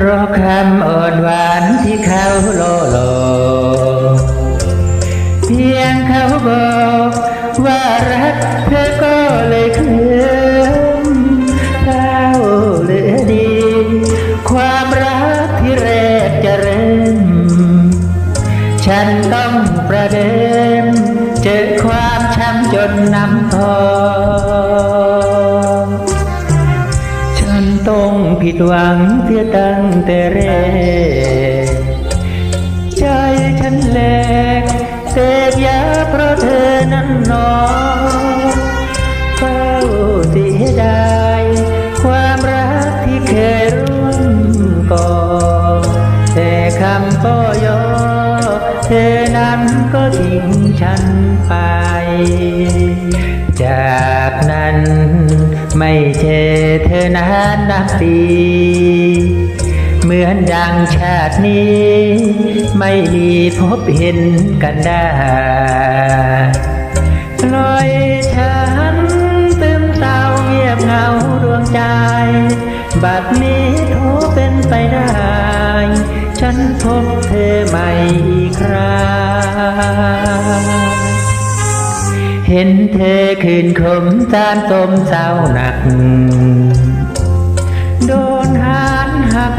เพราะคำอ่อนหวานที่เขาโลโล เพียงเขาบอกว่ารักเธอก็เลยเคลิ้มเศร้าเหลือดี ความรักที่แรกจะเริ่ม ฉันต้องประเดิม เจอความช้ำจนน้ำพอ ต้องผิดหวังเสียตั้งแต่แรกใจฉันแหลกเสพยาเพราะเธอนั้นนอเฝ้าเสียดายความรักที่เคยร่วมก่อแต่คำก็ยอเธอนั้นก็ทิ้งฉันไป จากนั้น ไม่เจอเธอนานนับปี เหมือนดังชาตินี้ ไม่มีพบเห็นกันได้ลอยฉันตึมเศร้าเงียบเงาดวงใจ บัดนี้โทเป็นไปได้ ฉันพบเธอใหม่อีกครา เห็นเธอคืนคมจานตมเศร้าหนัก โดนหานหัก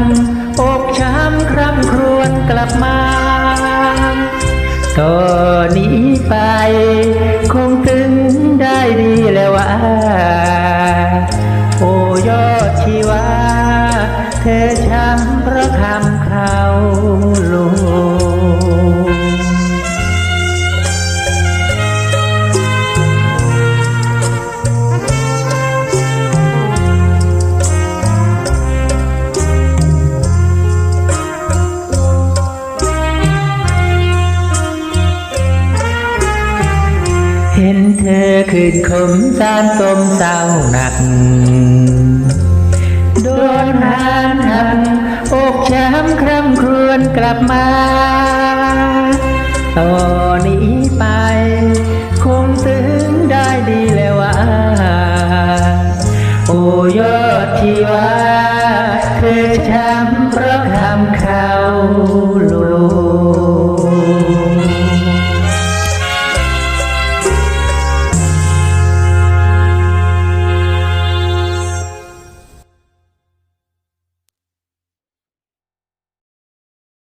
อกช้ำคร่ำครวญกลับมาตอนนี้ไป คงถึงได้ดีแล้วว่า โอ้ยอดชีวา เธอช้ำเพราะคำเขา เห็นเธอคืนคมสารสมเศร้าหนัก โดนหานหักอกช้ำคร่ำครวญกลับมาต่อนนี้ไป คงถึงได้ดีแล้วว่า โอ้ยอดที่วาเธอช้ำเพราะคำข่าวลวง